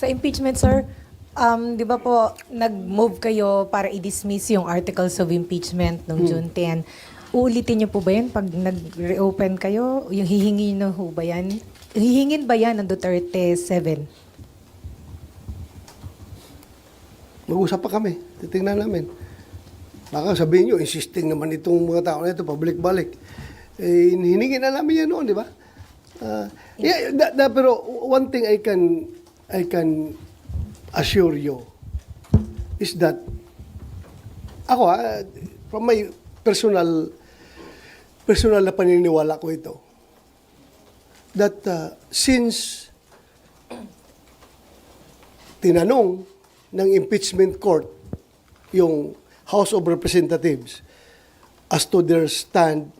Sa impeachment, sir, um, di ba po, nag-move kayo para i-dismiss yung articles of impeachment noong June 10. Uulitin niyo po ba yan pag nag-reopen kayo? Yung hihingi na ho ba yan? Hihingin ba yan ng Duterte 7? Mag-usap pa kami. Titingnan namin. Baka sabihin nyo, insisting naman itong mga tao na ito, pabalik-balik. Eh, hiningi na namin yan noon, di ba? Ah, yeah, da- da- pero one thing I can I can assure you is that ako ah, from my personal personal na paniniwala ko ito that ah, since tinanong ng impeachment court yung House of Representatives as to their stand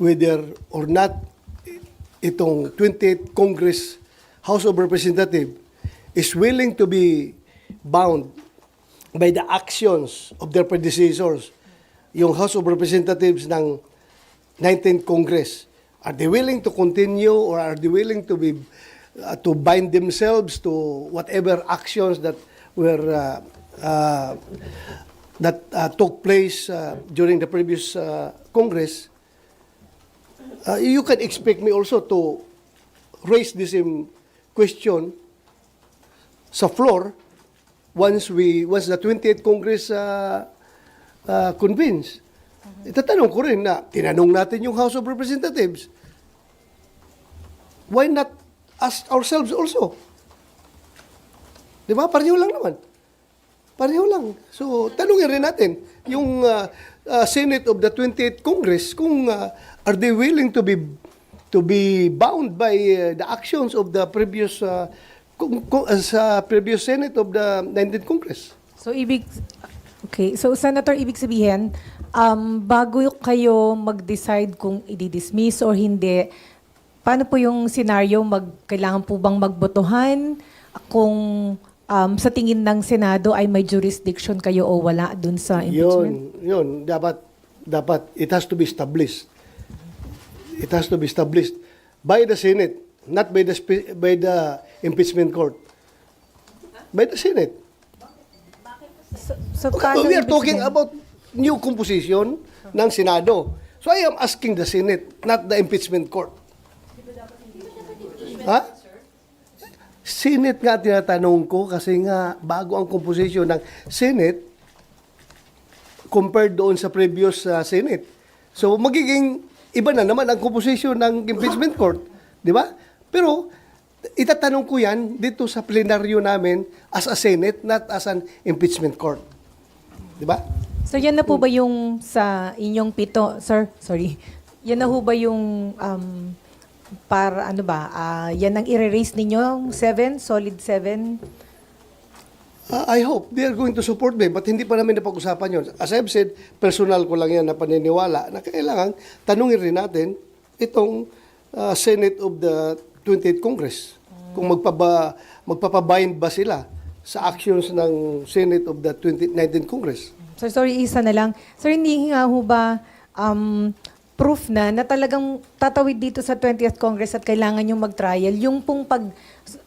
whether or not itong 28th Congress House of Representatives is willing to be bound by the actions of their predecessors, yung House of Representatives ng 19th Congress, are they willing to continue or are they willing to be uh, to bind themselves to whatever actions that were uh, uh, that uh, took place uh, during the previous uh, Congress? Uh, you can expect me also to raise this same question sa floor once we once the 28th Congress uh, uh, convenes. Itatanong ko rin na tinanong natin yung House of Representatives. Why not ask ourselves also? Di ba? Pareho lang naman. Pareho lang. So, tanungin rin natin yung uh, uh, Senate of the 28th Congress kung uh, are they willing to be to be bound by uh, the actions of the previous uh, kung, uh, sa previous Senate of the 19th Congress. So, ibig... Okay. So, Senator, ibig sabihin, um, bago kayo mag-decide kung i-dismiss or hindi, paano po yung scenario? Mag, kailangan po bang magbotohan kung um, sa tingin ng Senado ay may jurisdiction kayo o wala dun sa impeachment? Yun, yun. Dapat, dapat, it has to be established. It has to be established by the Senate, not by the, by the impeachment court. By the Senate. So, so Okay, we are talking about new composition ng Senado. So I am asking the Senate, not the impeachment court. Ha? Senate nga tinatanong ko kasi nga bago ang composition ng Senate compared doon sa previous uh, Senate. So magiging iba na naman ang composition ng impeachment court, di ba? Pero itatanong ko yan dito sa plenaryo namin as a Senate, not as an impeachment court. Di ba? So yan na po ba yung sa inyong pito, sir? Sorry. Yan na po ba yung um, para ano ba? ah, yan ang i-raise ninyo? Seven? Solid seven? Uh, I hope they are going to support me, but hindi pa namin napag-usapan yun. As I've said, personal ko lang yan na paniniwala na kailangan tanungin rin natin itong uh, Senate of the 28th Congress. Kung magpaba, magpapabind ba sila sa actions ng Senate of the 20, 19th Congress. So sorry, isa na lang. Sir, hindi nga ho ba um, proof na na talagang tatawid dito sa 20th Congress at kailangan yung mag-trial, yung pong pag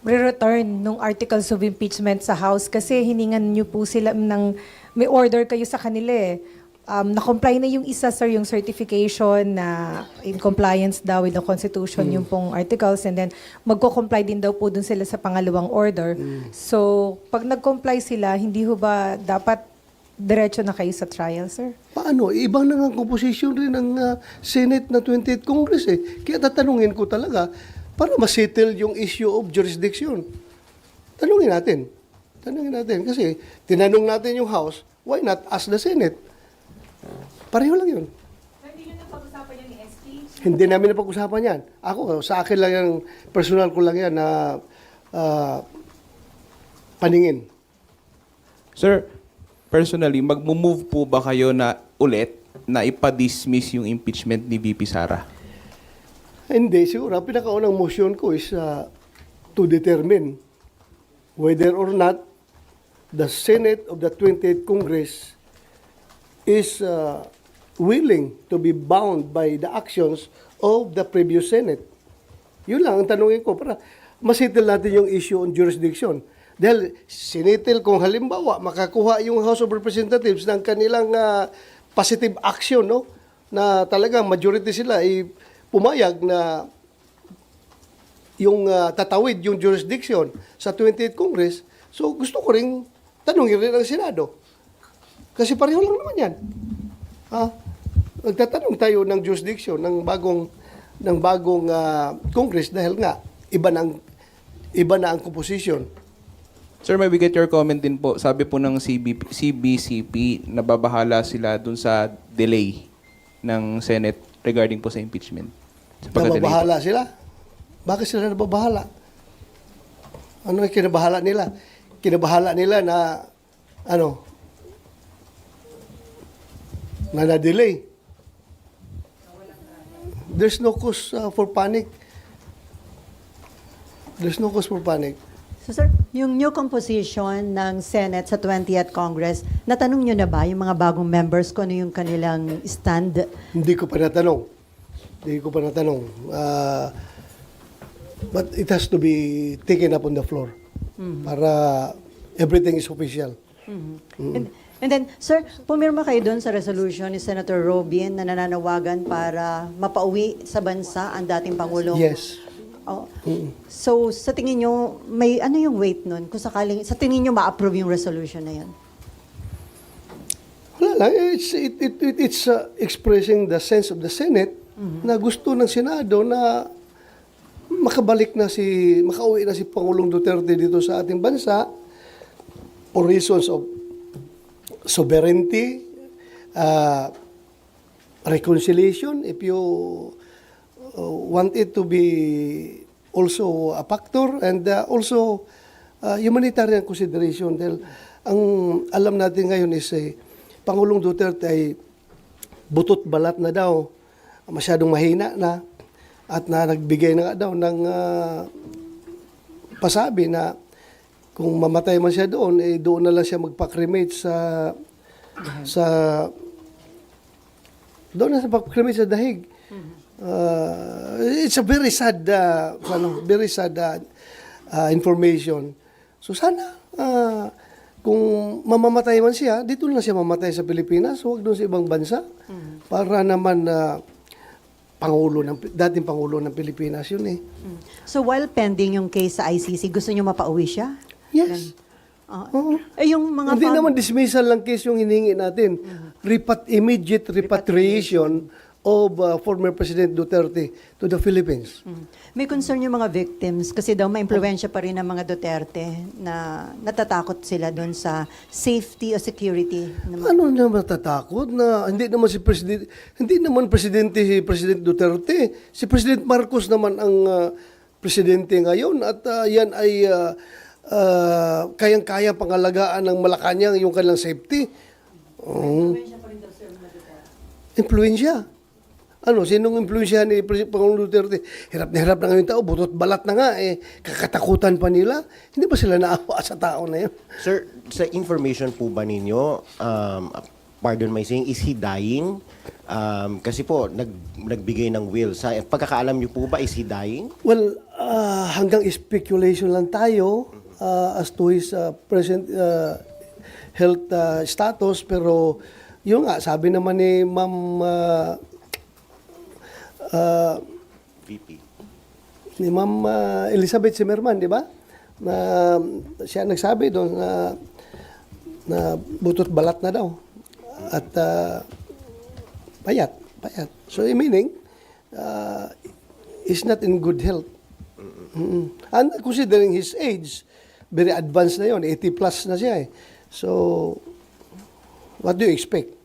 return ng articles of impeachment sa House kasi hiningan niyo po sila ng may order kayo sa kanila eh. Um, na-comply na yung isa, sir, yung certification na in compliance daw with the Constitution, yung pong articles, and then magko-comply din daw po dun sila sa pangalawang order. So, pag nag-comply sila, hindi ho ba dapat diretso na kayo sa trial, sir? Paano? Ibang na nga ang composition rin ng uh, Senate na 28th Congress eh. Kaya tatanungin ko talaga para masettle yung issue of jurisdiction. Tanungin natin. Tanungin natin. Kasi tinanong natin yung House, why not ask the Senate? Pareho lang yun. Hindi nyo napag-usapan yan ni ST? Hindi namin napag-usapan yan. Ako, sa akin lang yan, personal ko lang yan na ah, paningin. Sir, personally, mag-move po ba kayo na ulit na ipa-dismiss yung impeachment ni VP Sara? Hindi, siguro. Ang pinakaunang motion ko is uh, to determine whether or not the Senate of the 28th Congress is uh, willing to be bound by the actions of the previous Senate. Yun lang ang tanongin ko para masettle natin yung issue on jurisdiction. Dahil sinitil kung halimbawa makakuha yung House of Representatives ng kanilang ah, positive action, no? Na talagang majority sila ay pumayag na yung ah, tatawid yung jurisdiction sa 28th Congress. So gusto ko ring tanungin rin ang Senado. Kasi pareho lang naman yan. Ha? Nagtatanong tayo ng jurisdiction ng bagong ng bagong ah, Congress dahil nga iba nang iba na ang composition. Sir, may we get your comment din po. Sabi po ng CB, CBCP, nababahala sila dun sa delay ng Senate regarding po sa impeachment. Nababahala sila. Bakit sila nababahala? Ano yung kinabahala nila? Kinabahala nila na ano na na-delay. There's no cause uh, for panic. There's no cause for panic. So sir, yung new composition ng Senate sa 20th Congress, natanong nyo na ba yung mga bagong members ko ano yung kanilang stand? Hindi ko pa natanong. Hindi ko pa natanong. Ah, but it has to be taken up on the floor para everything is official. And, and then, sir, pumirma kayo doon sa resolution ni Senator Robin na nananawagan para mapauwi sa bansa ang dating Pangulong. Yes. Oh. So, sa tingin nyo, may ano yung weight nun? Kung sakaling, sa tingin nyo ma-approve yung resolution na yun? Wala lang. It's, it, it, it- it's uh, expressing the sense of the Senate na gusto ng Senado na makabalik na si, makauwi na si Pangulong Duterte dito sa ating bansa for reasons of sovereignty, uh, reconciliation, if you uh, want it to be also a factor, and uh, also uh, humanitarian consideration. Dahil ang alam natin ngayon is eh, Pangulong Duterte ay butot balat na daw, masyadong mahina na, at na nagbigay na daw ng ah, pasabi na kung mamatay man siya doon, eh doon na lang siya magpa-cremate sa sa doon na sa pag-cremate sa dahig. Uh, it's a very sad uh, ano, very sad uh, uh, information. So sana uh, kung mamamatay man siya, dito na siya mamatay sa Pilipinas, huwag doon sa ibang bansa. Para naman na pangulo ng dating pangulo ng Pilipinas yun eh. Mm. So, while pending yung case sa ICC, gusto nyo mapauwi siya? Yes. Ah, Oo. eh, yung mga Hindi fam- naman dismissal lang case yung hiningi natin. Repat immediate repatriation of uh, former President Duterte to the Philippines. Mm. May concern yung mga victims kasi daw ma-impluensya pa rin ng mga Duterte na natatakot sila doon sa safety o security. Ano na matatakot na hindi naman si President hindi naman presidente si President Duterte. Si President Marcos naman ang uh, presidente ngayon at uh, yan ay uh, uh, kayang-kaya pangalagaan ng Malacanang yung kanilang safety. Um, Impluensya. Ano, sinong impluensya ni Pres- Pangulong Duterte? Hirap na hirap na ngayon tao, butot balat na nga, eh, kakatakutan pa nila. Hindi ba sila naawa sa tao na yun? Sir, sa information po ba ninyo, um, pardon my saying, is he dying? Um, kasi po, nag, nagbigay ng will. Sa pagkakaalam niyo po ba, is he dying? Well, ah, hanggang speculation lang tayo ah, as to his ah, present ah, health ah, status. Pero yun nga, sabi naman ni Ma'am ah, ah, VP. ni Ma'am ah, Elizabeth Zimmerman, di ba? Na siya nagsabi doon na na butot balat na daw. At ah, payat, payat. So meaning uh, is not in good health. Mm-mm. And considering his age, very advanced na yon, 80 plus na siya eh. So what do you expect?